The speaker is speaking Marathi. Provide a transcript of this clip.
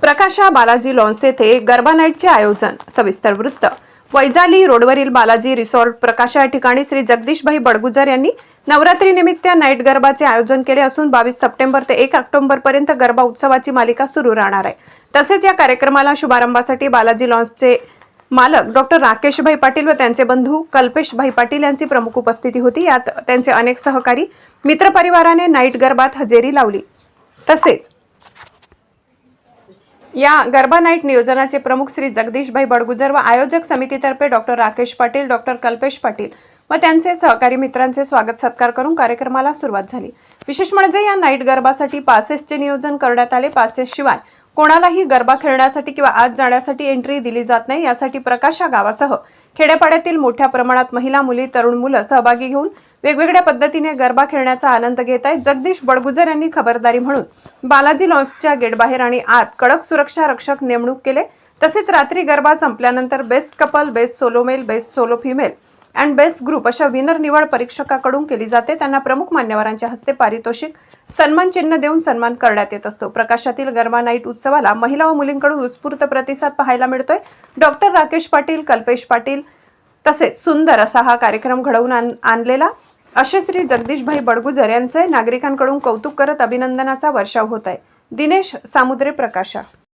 प्रकाशा बालाजी लॉन्स येथे गरबा नाईटचे आयोजन. सविस्तर वृत्त. वैजाली रोडवरील बालाजी रिसॉर्ट प्रकाशा या ठिकाणी श्री जगदीशभाई बडगुजर यांनी नवरात्रीनिमित्त नाईट गरबाचे आयोजन केले असून बावीस सप्टेंबर ते एक ऑक्टोबर पर्यंत गरबा उत्सवाची मालिका सुरू राहणार आहे. तसेच या कार्यक्रमाला शुभारंभासाठी बालाजी लॉन्सचे मालक डॉक्टर राकेशभाई पाटील व त्यांचे बंधू कल्पेशभाई पाटील यांची प्रमुख उपस्थिती होती. यात त्यांचे अनेक सहकारी मित्रपरिवाराने नाईट गरबात हजेरी लावली. तसेच या गरबा नाईट नियोजनाचे प्रमुख श्री जगदीशभाई बडगुजर व आयोजक समितीतर्फे डॉक्टर राकेश पाटील डॉक्टर कल्पेश पाटील व त्यांचे सहकारी मित्रांचे स्वागत सत्कार करून कार्यक्रमाला सुरुवात झाली. विशेष म्हणजे या नाईट गरबासाठी पासेसचे नियोजन करण्यात आले. पासेसशिवाय कोणालाही गरबा खेळण्यासाठी किंवा आत जाण्यासाठी एंट्री दिली जात नाही. यासाठी प्रकाशा गावासह खेड्यापाड्यातील मोठ्या प्रमाणात महिला मुली तरुण मुलं सहभागी घेऊन वेगवेगळ्या पद्धतीने गरबा खेळण्याचा आनंद घेत आहेत. जगदीश बडगुजर यांनी खबरदारी म्हणून बालाजी लॉन्सच्या गेटबाहेर आणि आत कडक सुरक्षा रक्षक नेमणूक केले. तसेच रात्री गरबा संपल्यानंतर best couple best solo male best solo female and best group अशा विनर निवड परीक्षकाकडून केली जाते. त्यांना प्रमुख मान्यवरांच्या हस्ते पारितोषिक सन्मान चिन्ह देऊन सन्मान करण्यात येत असतो. प्रकाशातील गरबा नाईट उत्सवाला महिला व मुलींकडून उत्स्फूर्त प्रतिसाद पाहायला मिळतोय. डॉक्टर राकेश पाटील कल्पेश पाटील तसेच सुंदर असा हा कार्यक्रम घडवून आण- आणलेला. असे श्री जगदीशभाई बडगुजर यांचे नागरिकांकडून कौतुक करत अभिनंदनाचा वर्षाव होत आहे. दिनेश सामुद्रे प्रकाशा.